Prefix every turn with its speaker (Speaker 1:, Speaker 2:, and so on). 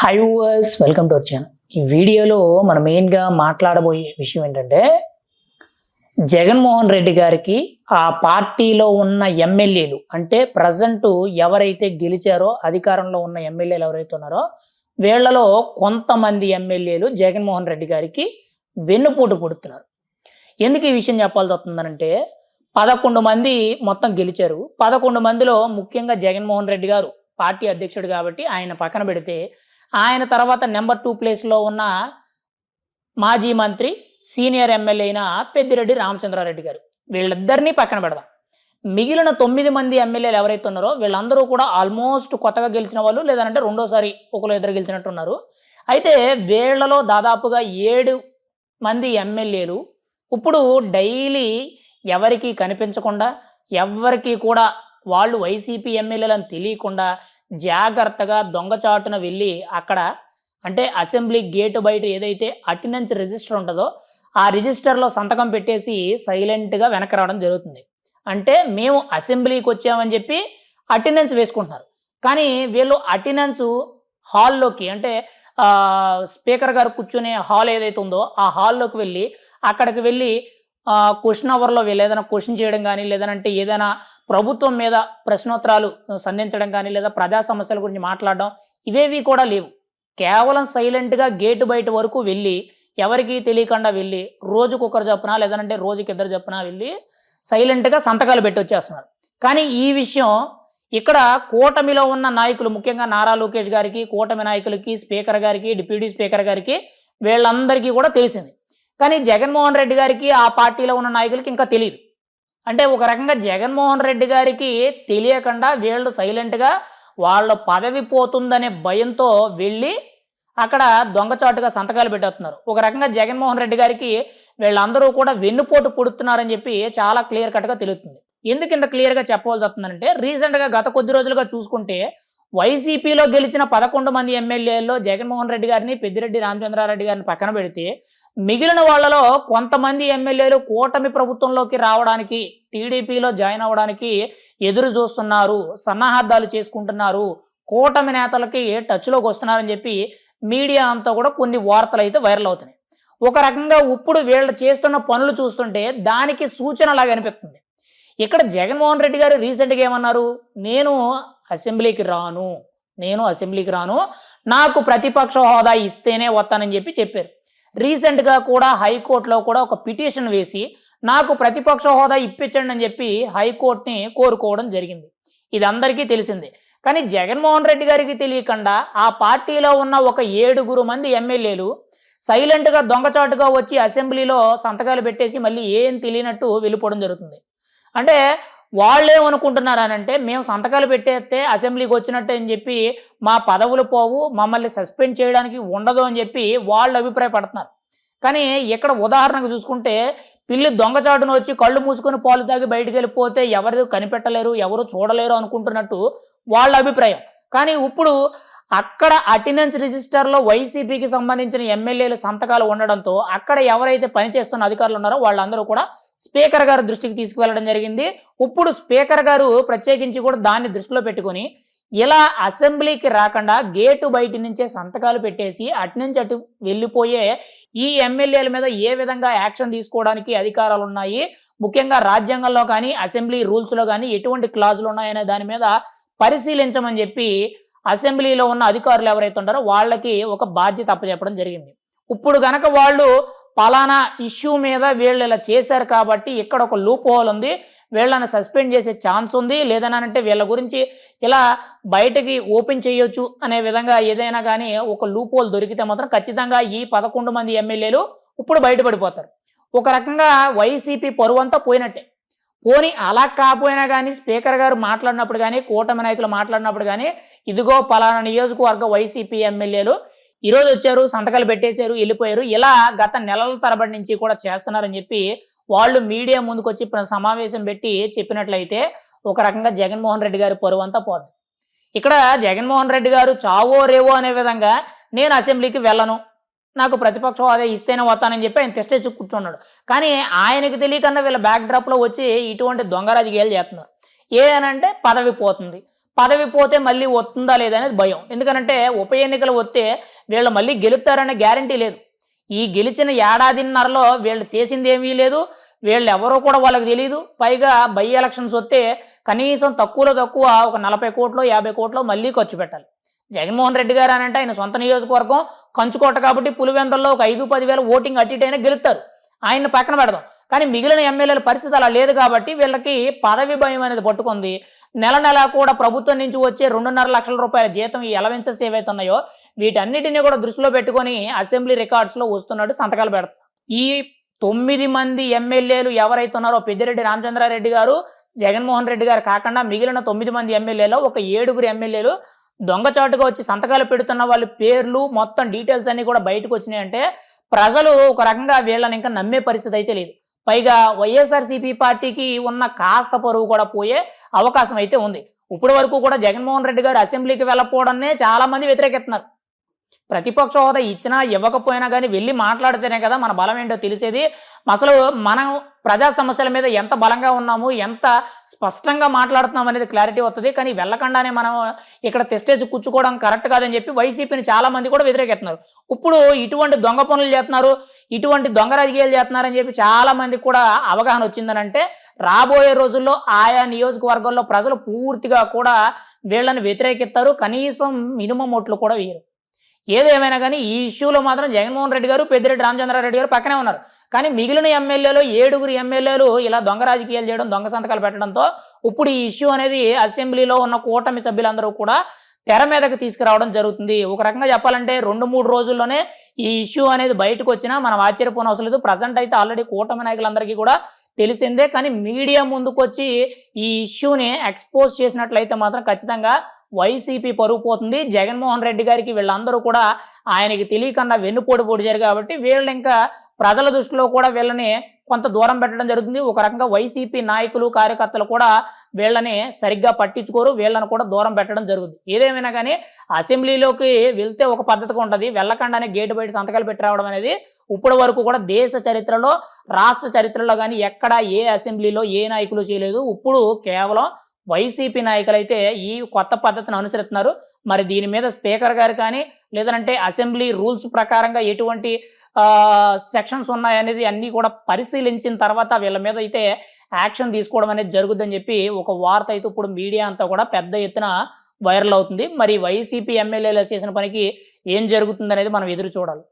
Speaker 1: High verse welcome to వచ్చాను ఈ వీడియోలో మనం మెయిన్గా మాట్లాడబోయే విషయం ఏంటంటే జగన్మోహన్ రెడ్డి గారికి ఆ పార్టీలో ఉన్న ఎమ్మెల్యేలు అంటే ప్రజెంట్ ఎవరైతే గెలిచారో అధికారంలో ఉన్న ఎమ్మెల్యేలు ఎవరైతే ఉన్నారో వీళ్ళలో కొంతమంది ఎమ్మెల్యేలు జగన్మోహన్ రెడ్డి గారికి వెన్నుపోటు పుడుతున్నారు. ఎందుకు ఈ విషయం చెప్పాల్సి వస్తుందనంటే పదకొండు మంది మొత్తం గెలిచారు. పదకొండు మందిలో ముఖ్యంగా జగన్మోహన్ రెడ్డి గారు పార్టీ అధ్యక్షుడు కాబట్టి ఆయన పక్కన పెడితే ఆయన తర్వాత నెంబర్ టూ ప్లేస్లో ఉన్న మాజీ మంత్రి సీనియర్ ఎమ్మెల్యే అయిన పెద్దిరెడ్డి రామచంద్రారెడ్డి గారు. వీళ్ళిద్దరినీ పక్కన పెడదాం. మిగిలిన తొమ్మిది మంది ఎమ్మెల్యేలు ఎవరైతే ఉన్నారో వీళ్ళందరూ కూడా ఆల్మోస్ట్ కొత్తగా గెలిచిన వాళ్ళు లేదంటే రెండోసారి ఒకరు ఇద్దరు గెలిచినట్టు ఉన్నారు అయితే వీళ్ళలో దాదాపుగా ఏడు మంది ఎమ్మెల్యేలు ఇప్పుడు డైలీ ఎవరికి కనిపించకుండా ఎవరికి కూడా వాళ్ళు వైసీపీ ఎమ్మెల్యేలను తెలియకుండా జాగ్రత్తగా దొంగచాటున వెళ్ళి అక్కడ అంటే అసెంబ్లీ గేటు బయట ఏదైతే అటెండెన్స్ రిజిస్టర్ ఉంటుందో ఆ రిజిస్టర్లో సంతకం పెట్టేసి సైలెంట్గా వెనక రావడం జరుగుతుంది. అంటే మేము అసెంబ్లీకి వచ్చామని చెప్పి అటెండెన్స్ వేసుకుంటున్నారు. కానీ వీళ్ళు అటెండెన్స్ హాల్లోకి అంటే స్పీకర్ గారు కూర్చునే హాల్ ఏదైతే ఉందో ఆ హాల్లోకి వెళ్ళి అక్కడికి వెళ్ళి క్వశ్చన్ అవర్లో వీళ్ళు ఏదైనా క్వశ్చన్ చేయడం కానీ లేదంటే ఏదైనా ప్రభుత్వం మీద ప్రశ్నోత్తరాలు సంధించడం కానీ లేదా ప్రజా సమస్యల గురించి మాట్లాడడం ఇవేవి కూడా లేవు. కేవలం సైలెంట్గా గేటు బయట వరకు వెళ్ళి ఎవరికి తెలియకుండా వెళ్ళి రోజుకు ఒకరు చొప్పున లేదంటే రోజుకి ఇద్దరు చొప్పున వెళ్ళి సైలెంట్గా సంతకాలు పెట్టి వచ్చేస్తున్నారు. కానీ ఈ విషయం ఇక్కడ కూటమిలో ఉన్న నాయకులు ముఖ్యంగా నారా లోకేష్ గారికి కూటమి నాయకులకి స్పీకర్ గారికి డిప్యూటీ స్పీకర్ గారికి వీళ్ళందరికీ కూడా తెలిసింది. కానీ జగన్మోహన్ రెడ్డి గారికి ఆ పార్టీలో ఉన్న నాయకులకి ఇంకా తెలియదు అంటే ఒక రకంగా జగన్మోహన్ రెడ్డి గారికి తెలియకుండా వీళ్ళు సైలెంట్గా వాళ్ళ పదవి పోతుందనే భయంతో వెళ్ళి అక్కడ దొంగచాటుగా సంతకాలు పెట్టేస్తున్నారు. ఒక రకంగా జగన్మోహన్ రెడ్డి గారికి వీళ్ళందరూ కూడా వెన్నుపోటు పుడుతున్నారని చెప్పి చాలా క్లియర్ కట్గా తెలుస్తుంది. ఎందుకు ఇంత క్లియర్గా చెప్పవలసి వస్తుందంటే రీసెంట్గా గత కొద్ది రోజులుగా చూసుకుంటే వైసీపీలో గెలిచిన పదకొండు మంది ఎమ్మెల్యేల్లో జగన్మోహన్ రెడ్డి గారిని పెద్దిరెడ్డి రామచంద్రారెడ్డి గారిని పక్కన పెడితే మిగిలిన వాళ్ళలో కొంతమంది ఎమ్మెల్యేలు కూటమి ప్రభుత్వంలోకి రావడానికి టీడీపీలో జాయిన్ అవ్వడానికి ఎదురు చూస్తున్నారు సన్నాహార్థాలు చేసుకుంటున్నారు కూటమి నేతలకి టచ్లోకి వస్తున్నారని చెప్పి మీడియా అంతా కూడా కొన్ని వార్తలు అయితే వైరల్ అవుతున్నాయి. ఒక రకంగా ఇప్పుడు వీళ్ళు చేస్తున్న పనులు చూస్తుంటే దానికి సూచనలాగా అనిపిస్తుంది. ఇక్కడ జగన్మోహన్ రెడ్డి గారు రీసెంట్గా ఏమన్నారు? నేను అసెంబ్లీకి రాను నేను అసెంబ్లీకి రాను నాకు ప్రతిపక్ష హోదా ఇస్తేనే వస్తానని చెప్పి చెప్పారు. రీసెంట్గా కూడా హైకోర్టులో కూడా ఒక పిటిషన్ వేసి నాకు ప్రతిపక్ష హోదా ఇప్పించండి అని చెప్పి హైకోర్టుని కోరుకోవడం జరిగింది. ఇది అందరికీ తెలిసిందే. కానీ జగన్మోహన్ రెడ్డి గారికి తెలియకుండా ఆ పార్టీలో ఉన్న ఒక ఏడుగురు మంది ఎమ్మెల్యేలు సైలెంట్గా దొంగచాటుగా వచ్చి అసెంబ్లీలో సంతకాలు పెట్టేసి మళ్ళీ ఏం తెలియనట్టు వెళ్ళిపోవడం జరుగుతుంది. అంటే వాళ్ళు ఏమనుకుంటున్నారు అని అంటే మేము సంతకాలు పెట్టేస్తే అసెంబ్లీకి వచ్చినట్టు అని చెప్పి మా పదవులు పోవు మమ్మల్ని సస్పెండ్ చేయడానికి ఉండదు అని చెప్పి వాళ్ళు అభిప్రాయపడుతున్నారు. కానీ ఇక్కడ ఉదాహరణకు చూసుకుంటే పిల్లి దొంగచాటును వచ్చి కళ్ళు మూసుకొని పాలు తాగి బయటికి వెళ్ళిపోతే ఎవరు కనిపెట్టలేరు ఎవరు చూడలేరు అనుకుంటున్నట్టు వాళ్ళ అభిప్రాయం. కానీ ఇప్పుడు అక్కడ అటెండెన్స్ రిజిస్టర్లో వైసీపీకి సంబంధించిన ఎమ్మెల్యేలు సంతకాలు ఉండడంతో అక్కడ ఎవరైతే పనిచేస్తున్న అధికారులు ఉన్నారో వాళ్ళందరూ కూడా స్పీకర్ గారి దృష్టికి తీసుకువెళ్ళడం జరిగింది. ఇప్పుడు స్పీకర్ గారు ప్రత్యేకించి కూడా దాన్ని దృష్టిలో పెట్టుకొని ఇలా అసెంబ్లీకి రాకుండా గేటు బయట నుంచే సంతకాలు పెట్టేసి అటు నుంచి అటు వెళ్ళిపోయే ఈ ఎమ్మెల్యేల మీద ఏ విధంగా యాక్షన్ తీసుకోవడానికి అధికారాలు ఉన్నాయి? ముఖ్యంగా రాజ్యాంగంలో కానీ అసెంబ్లీ రూల్స్లో కానీ ఎటువంటి క్లాజులు ఉన్నాయనే దాని మీద పరిశీలించమని చెప్పి అసెంబ్లీలో ఉన్న అధికారులు ఎవరైతే ఉంటారో వాళ్ళకి ఒక బాధ్యత అప్పచెప్పడం జరిగింది. ఇప్పుడు గనక వాళ్ళు పలానా ఇష్యూ మీద వీళ్ళు ఇలా చేశారు కాబట్టి ఇక్కడ ఒక లూప్ హోల్ ఉంది వీళ్ళని సస్పెండ్ చేసే ఛాన్స్ ఉంది లేదనంటే వీళ్ళ గురించి ఇలా బయటకి ఓపెన్ చేయొచ్చు అనే విధంగా ఏదైనా కానీ ఒక లూప్ హోల్ దొరికితే మాత్రం ఖచ్చితంగా ఈ పదకొండు మంది ఎమ్మెల్యేలు ఇప్పుడు బయటపడిపోతారు. ఒక రకంగా వైసీపీ పరువంతా పోయినట్టే. పోనీ అలా కాకపోయినా కానీ స్పీకర్ గారు మాట్లాడినప్పుడు కానీ కూటమి నాయకులు మాట్లాడినప్పుడు కానీ ఇదిగో పలానా నియోజకవర్గ వైసీపీ ఎమ్మెల్యేలు ఈరోజు వచ్చారు సంతకాలు పెట్టేశారు వెళ్ళిపోయారు ఇలా గత నెలల తరబడి నుంచి కూడా చేస్తున్నారని చెప్పి వాళ్ళు మీడియా ముందుకు వచ్చి సమావేశం పెట్టి చెప్పినట్లయితే ఒక రకంగా జగన్మోహన్ రెడ్డి గారి పరువు అంతా పోద్ది. ఇక్కడ జగన్మోహన్ రెడ్డి గారు చావో రేవో అనే విధంగా నేను అసెంబ్లీకి వెళ్ళను. నాకు ప్రతిపక్షం అదే ఇస్తేనే వస్తానని చెప్పి ఆయన తెస్టేసి కూర్చున్నాడు. కానీ ఆయనకి తెలియకుండా వీళ్ళ బ్యాక్ డ్రాప్లో వచ్చి ఇటువంటి దొంగ రాజకీయాలు చేస్తున్నారు. ఏ అనంటే పదవి పోతుంది. పదవి పోతే మళ్ళీ వస్తుందా లేదా అనేది భయం. ఎందుకంటే ఉప ఎన్నికలు వస్తే వీళ్ళు మళ్ళీ గెలుస్తారనే గ్యారంటీ లేదు. ఈ గెలిచిన ఏడాదిన్నరలో వీళ్ళు చేసింది ఏమీ లేదు. వీళ్ళు ఎవరో కూడా వాళ్ళకి తెలియదు పైగా బై ఎలక్షన్స్ వస్తే కనీసం తక్కువలో తక్కువ ఒక నలభై కోట్లు యాభై కోట్లు మళ్ళీ ఖర్చు పెట్టాలి. జగన్మోహన్ రెడ్డి గారు అని అంటే ఆయన సొంత నియోజకవర్గం కంచుకోట కాబట్టి పులివెందల్లో ఒక ఐదు పదివేల ఓటింగ్ అటు ఇటు గెలుస్తారు. ఆయన్ని పక్కన పెడదాం. కానీ మిగిలిన ఎమ్మెల్యేల పరిస్థితి అలా లేదు కాబట్టి వీళ్ళకి పదవి భయం అనేది పట్టుకుంది. నెల నెల కూడా ప్రభుత్వం నుంచి వచ్చే రెండున్నర లక్షల రూపాయల జీతం ఈ అలవెన్సెస్ ఏవైతే ఉన్నాయో వీటన్నిటిని కూడా దృష్టిలో పెట్టుకొని అసెంబ్లీ రికార్డ్స్లో వస్తున్నాడు సంతకాలు పెడతాం. ఈ తొమ్మిది మంది ఎమ్మెల్యేలు ఎవరైతే ఉన్నారో పెద్దిరెడ్డి రామచంద్రారెడ్డి గారు జగన్మోహన్ రెడ్డి గారు కాకుండా మిగిలిన తొమ్మిది మంది ఎమ్మెల్యేలో ఒక ఏడుగురు ఎమ్మెల్యేలు దొంగచాటుగా వచ్చి సంతకాలు పెడుతున్న వాళ్ళ పేర్లు మొత్తం డీటెయిల్స్ అన్ని కూడా బయటకు వచ్చినాయి అంటే ప్రజలు ఒక రకంగా వీళ్ళని ఇంకా నమ్మే పరిస్థితి అయితే లేదు. పైగా వైఎస్ఆర్సీపీ పార్టీకి ఉన్న కాస్త పరువు కూడా పోయే అవకాశం అయితే ఉంది. ఇప్పటి వరకు కూడా జగన్మోహన్ రెడ్డి గారు అసెంబ్లీకి వెళ్ళకపోవడాన్నే చాలా మంది వ్యతిరేకిస్తున్నారు. ప్రతిపక్ష హోదా ఇచ్చినా ఇవ్వకపోయినా కానీ వెళ్ళి మాట్లాడితేనే కదా మన బలం ఏంటో తెలిసేది. అసలు మనం ప్రజా సమస్యల మీద ఎంత బలంగా ఉన్నాము ఎంత స్పష్టంగా మాట్లాడుతున్నాం అనేది క్లారిటీ వస్తుంది కానీ వెళ్ళకుండానే మనం ఇక్కడ తెస్టేజ్ కూర్చుకోవడం కరెక్ట్ కాదని చెప్పి వైసీపీని చాలామంది కూడా వ్యతిరేకిస్తున్నారు. ఇప్పుడు ఇటువంటి దొంగ పనులు చేస్తున్నారు ఇటువంటి దొంగ రాజకీయాలు చేస్తున్నారని చెప్పి చాలామంది కూడా అవగాహన వచ్చిందని అంటే రాబోయే రోజుల్లో ఆయా నియోజకవర్గాల్లో ప్రజలు పూర్తిగా కూడా వీళ్ళని వ్యతిరేకిస్తారు. కనీసం మినిమం ఓట్లు కూడా వేయరు. ఏదేమైనా కానీ ఈ ఇష్యూలో మాత్రం జగన్మోహన్ రెడ్డి గారు పెద్దిరెడ్డి రామచంద్రారెడ్డి గారు పక్కనే ఉన్నారు. కానీ మిగిలిన ఎమ్మెల్యేలు ఏడుగురు ఎమ్మెల్యేలు ఇలా దొంగ రాజకీయాలు చేయడం దొంగ సంతకాలు పెట్టడంతో ఇప్పుడు ఈ ఇష్యూ అనేది అసెంబ్లీలో ఉన్న కూటమి సభ్యులందరూ కూడా తెర మీదకి తీసుకురావడం జరుగుతుంది. ఒక రకంగా చెప్పాలంటే రెండు మూడు రోజుల్లోనే ఈ ఇష్యూ అనేది బయటకు వచ్చినా మనం ఆశ్చర్యపోన అవసరం లేదు. ప్రజెంట్ అయితే ఆల్రెడీ కూటమి నాయకులందరికీ కూడా తెలిసిందే. కానీ మీడియా ముందుకు వచ్చి ఈ ఇష్యూని ఎక్స్పోజ్ చేసినట్లయితే మాత్రం ఖచ్చితంగా వైసీపీ పరుగు పోతుంది. జగన్మోహన్ రెడ్డి గారికి వీళ్ళందరూ కూడా ఆయనకి తెలియకుండా వెన్నుపోటు పొడిచారు కాబట్టి వీళ్ళు ఇంకా ప్రజల దృష్టిలో కూడా వీళ్ళని కొంత దూరం పెట్టడం జరుగుతుంది. ఒక రకంగా వైసీపీ నాయకులు కార్యకర్తలు కూడా వీళ్ళని సరిగ్గా పట్టించుకోరు. వీళ్ళని కూడా దూరం పెట్టడం జరుగుతుంది. ఏదేమైనా కానీ అసెంబ్లీలోకి వెళ్తే ఒక పద్ధతిగా ఉంటుంది. వెళ్ళకుండానే గేటు బయట సంతకాలు పెట్టి రావడం అనేది ఇప్పటి వరకు కూడా దేశ చరిత్రలో రాష్ట్ర చరిత్రలో కానీ ఎక్కడ ఏ అసెంబ్లీలో ఏ నాయకులు చేయలేదు. ఇప్పుడు కేవలం వైసీపీ నాయకులైతే ఈ కొత్త పద్ధతిని అనుసరిస్తున్నారు. మరి దీని మీద స్పీకర్ గారు కానీ లేదంటే అసెంబ్లీ రూల్స్ ప్రకారంగా ఎటువంటి సెక్షన్స్ ఉన్నాయనేది అన్నీ కూడా పరిశీలించిన తర్వాత వీళ్ళ మీద అయితే యాక్షన్ తీసుకోవడం అనేది జరుగుద్దని చెప్పి ఒక వార్త అయితే ఇప్పుడు మీడియా అంతా కూడా పెద్ద ఎత్తున వైరల్ అవుతుంది. మరి వైసీపీ ఎమ్మెల్యేలు చేసిన పనికి ఏం జరుగుతుంది అనేది మనం ఎదురు చూడాలి.